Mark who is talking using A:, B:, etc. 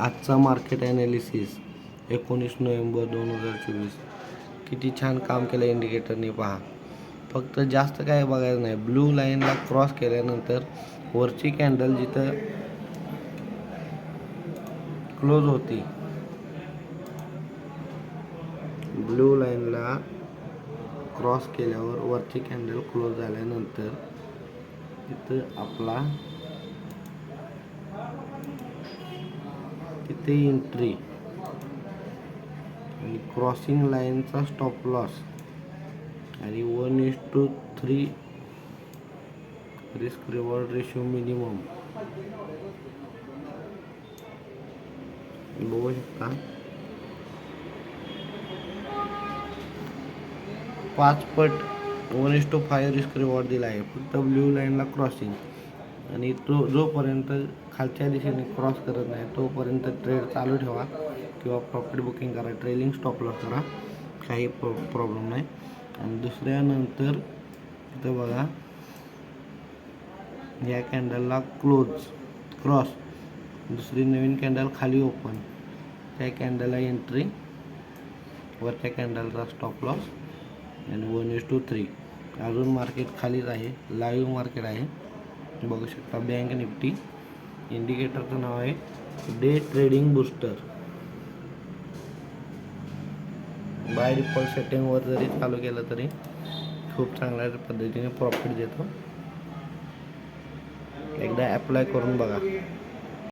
A: आजचा market analysis एकोणीस November दोन हजार चोवीस. किती छान काम केलं इंडिकेटरने पहा. फक्त जास्त काय बघायचं नाही. ब्लू लाईनला क्रॉस केल्यानंतर वरची कॅन्डल जिथं क्लोज होती ब्लू लाईनला क्रॉस केल्यावर वरची कॅन्डल क्लोज झाल्यानंतर तिथं आपला ते एंट्री आणि क्रॉसिंग लाईनचा स्टॉप लॉस आणि one is to three risk reward ratio minimum बघू शकता. पाच पट one is to five risk reward दिला आहे. फक्त ब्ल्यू लाईनला क्रॉसिंग आणि तो जोपर्यंत खालच्या दिशेने क्रॉस करत नाही तोपर्यंत ट्रेड चालू ठेवा किंवा प्रॉफिट बुकिंग करा ट्रेलिंग स्टॉप लॉस करा काही प्रॉ प्रॉब्लेम नाही. आणि दुसऱ्यानंतर इथं बघा या कॅन्डलला क्लोज क्रॉस दुसरी नवीन कॅन्डल खाली ओपन त्या कॅन्डलला एंट्री वरच्या कॅन्डलचा स्टॉप लॉस आणि वन इज टू थ्री अजून मार्केट खालीच आहे. लाईव्ह मार्केट आहे. बघू शकता. बँक निफ्टी इंडिकेटरचं नाव आहे. Day trading booster by report सेटिंगवर जरी चालू केलं तरी खूप चांगल्या पद्धतीने प्रॉफिट देतो. एकदा अप्लाय करून बघा.